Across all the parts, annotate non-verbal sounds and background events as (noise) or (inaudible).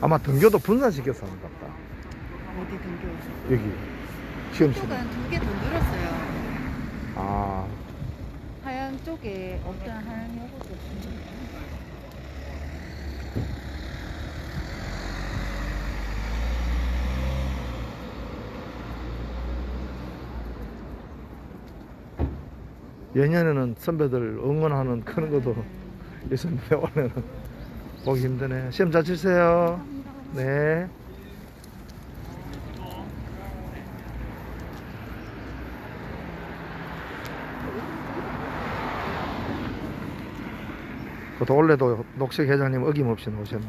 아마 등교도 분산시켜서 하는 것 같다. 어디 등교? 여기 시험실. 쪽은 두개 더 늘었어요. 아, 하양 쪽에 어떤 하양 요것도 예년에는 선배들 응원하는 크는 것도 있었는데 올해는 보기 힘드네. 시험 잘 치세요. 네. 그것도 원래도 녹색 회장님 어김없이 나오셨네.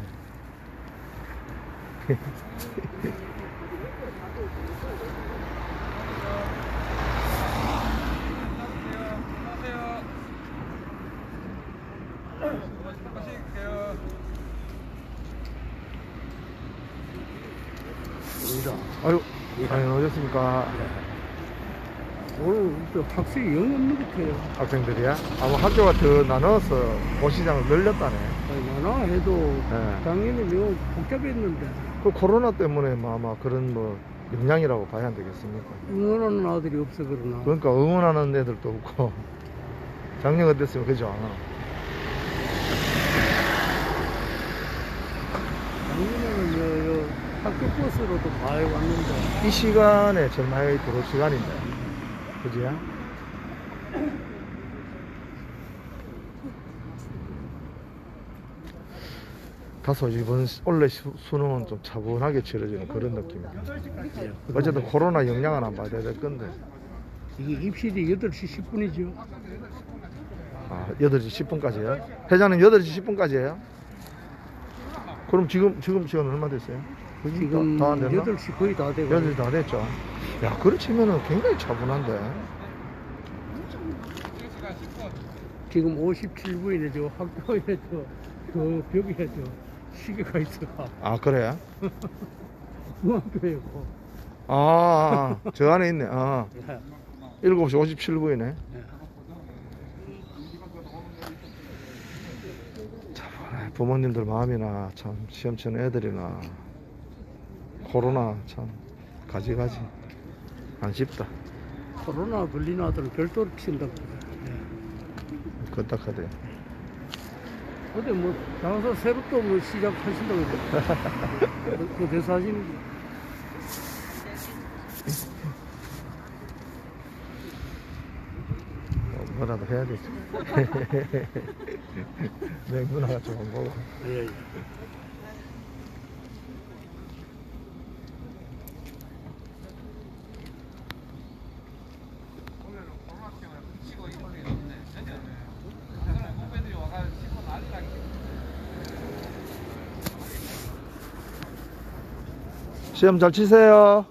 아유, 아유, 오셨습니까? 오늘 또 학생이 영 없는 것 같아요. 학생들이야? 아마 학교가 더 나눠서 고시장을 늘렸다네. 아니, 나나 해도 네. 작년에 너무 복잡했는데 그 코로나 때문에 뭐 아마 그런 뭐 영향이라고 봐야 안 되겠습니까? 응원하는 아들이 없어 그러나. 그러니까 응원하는 애들도 없고 작년 어땠으면 그죠? 작년에는 여, 여 학교 버스로도 많이 왔는데 이 시간에 제일 많이 들어올 시간인데 그지? 다소 이번 시- 원래 수- 수능은 좀 차분하게 치러지는 그런 느낌이야. 어쨌든 코로나 영향은 안 받아야 될 건데. 이게 입실이 8시 10분이죠. 아, 8시 10분까지요? 회장님 8시 10분까지예요? 그럼 지금 지금 시간 얼마 됐어요? 거의 지금 다안 됐나? 8시 거의 다 되고 8시 다 됐죠. 야, 그렇지면은 굉장히 차분한데. 지금 57분이네 저 학교에 저, 저 벽에 저 시계가 있어. 아, 그래? (laughs) 중학교에고. 아, 아, 저 안에 있네. 아, 7시 57분이네. 참, 부모님들 마음이나 참 시험 치는 애들이나 코로나 참 가지가지 안 쉽다. 코로나 걸린 아들은 별도로 친다고. 네. 끄떡하대. 근데 뭐 장사 또뭐 시작하신다고 그래. 그, 그 대사진 뭐, 뭐라도 해야 되지. 내 누나가 좋은 거고. 예, 예. 시험 잘 치세요.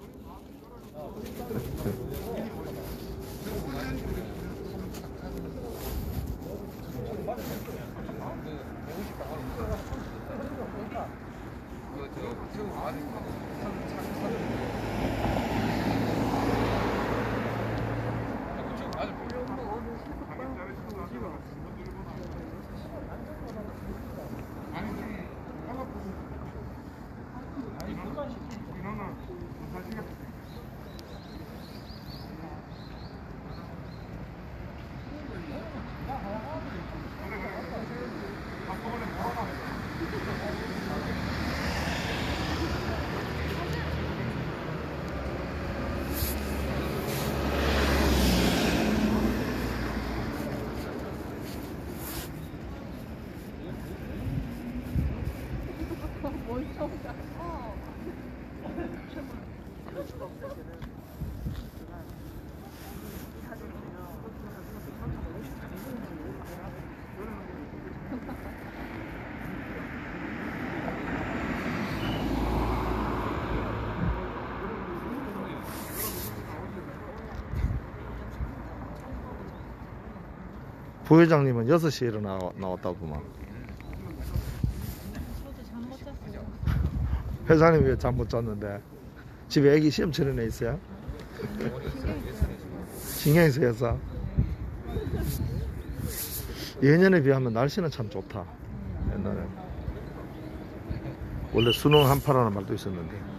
부회장님은 6시에 일어나 잤어요. 회장님 왜 잠 못 잤는데 집에 애기 시험 치는 애 있어요? 신경이 쓰여서 예년에 비하면 날씨는 참 좋다 옛날에 원래 수능 한파라는 말도 있었는데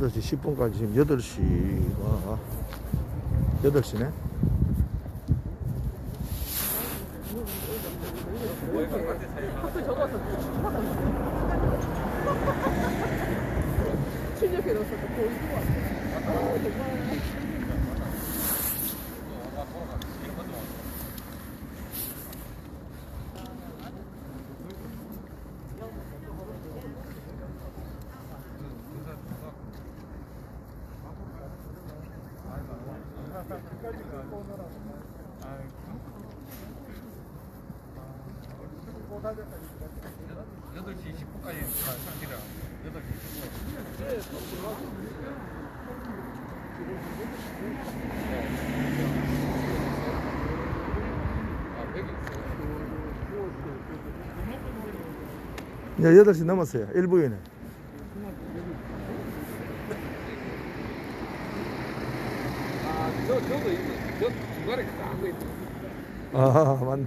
8시 10분까지 지금 8시가 8시네? 적어서 출력해놓으셔서 보이는 8시 20분까지 상기라 8시 20분 이제 8시 넘었어요. 일부에는. 중간에 딱 있고. 아 맞네